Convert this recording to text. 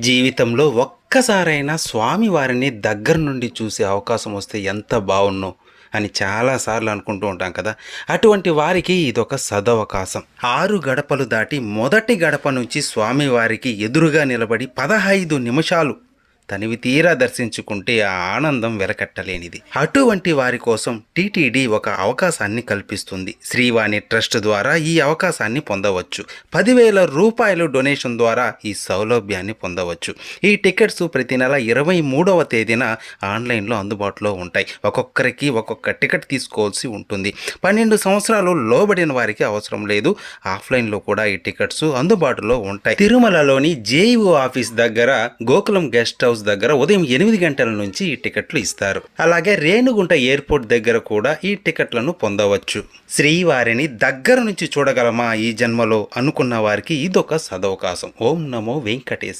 జీవితంలో ఒక్కసారైనా స్వామివారిని దగ్గర నుండి చూసే అవకాశం వస్తే ఎంత బాగున్నో అని చాలాసార్లు అనుకుంటూ ఉంటాం కదా. అటువంటి వారికి ఇదొక సదవకాశం. ఆరు గడపలు దాటి మొదటి గడప నుంచి స్వామివారికి ఎదురుగా నిలబడి పదహైదు నిమిషాలు తనివి తీరా దర్శించుకుంటే ఆ ఆనందం వెలకట్టలేనిది. అటువంటి వారి కోసం టీటీడీ ఒక అవకాశాన్ని కల్పిస్తుంది. శ్రీవాణి ట్రస్ట్ ద్వారా ఈ అవకాశాన్ని పొందవచ్చు. పదివేల రూపాయలు డొనేషన్ ద్వారా ఈ సౌలభ్యాన్ని పొందవచ్చు. ఈ టికెట్స్ ప్రతి నెల ఇరవై మూడవ తేదీన ఆన్లైన్లో అందుబాటులో ఉంటాయి. ఒక్కొక్కరికి ఒక్కొక్క టికెట్ తీసుకోవాల్సి ఉంటుంది. పన్నెండు సంవత్సరాలు లోబడిన వారికి అవసరం లేదు. ఆఫ్లైన్లో కూడా ఈ టికెట్స్ అందుబాటులో ఉంటాయి. తిరుమలలోని జేఈఓ ఆఫీస్ దగ్గర గోకులం గెస్ట్ హౌస్ హౌస్ దగ్గర ఉదయం ఎనిమిది గంటల నుంచి ఈ టికెట్లు ఇస్తారు. అలాగే రేణుగుంట ఎయిర్పోర్ట్ దగ్గర కూడా ఈ టికెట్లను పొందవచ్చు. శ్రీవారిని దగ్గర నుంచి చూడగలమా ఈ జన్మలో? అనుకున్న వారికి ఇదొక సదవకాశం. ఓం నమో వెంకటేశ